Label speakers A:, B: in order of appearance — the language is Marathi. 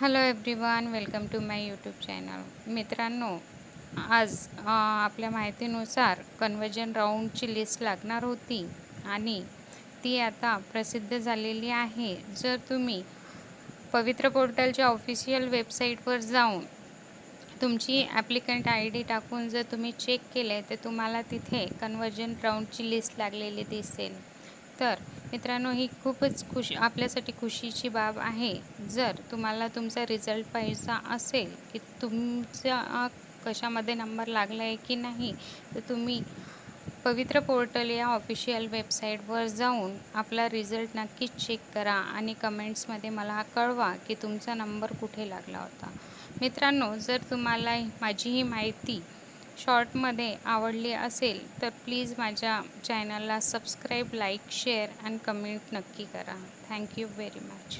A: Hello everyone welcome to my YouTube channel मित्रांनो आज आपल्या माहितीनुसार कन्वर्जन राऊंडची लिस्ट लागणार होती आणि ती आता प्रसिद्ध झालेली आहे. जर तुम्ही पवित्र पोर्टलच्या ऑफिशियल वेबसाईटवर जाऊन तुमची ॲप्लिकंट आय डी टाकून जर तुम्ही चेक केले तर तुम्हाला तिथे कन्वर्जन राऊंडची लिस्ट लागलेली दिसेल. तर मित्रांनो ही खूपच खुश आपल्यासाठी खुशीची बाब आहे. जर तुम्हाला तुमचा रिझल्ट पाहिजे असेल की तुमचा कशामध्ये नंबर लागला आहे की नाही तर तुम्ही पवित्र पोर्टल या ऑफिशियल वेबसाईटवर जाऊन आपला रिझल्ट नक्कीच चेक करा आणि कमेंट्समध्ये मला कळवा की तुमचा नंबर कुठे लागला होता. मित्रांनो जर तुम्हाला माझी ही माहिती शॉर्टमध्ये आवडली असेल तर प्लीज माझ्या चॅनलला subscribe like share and comment नक्की करा. Thank you very much.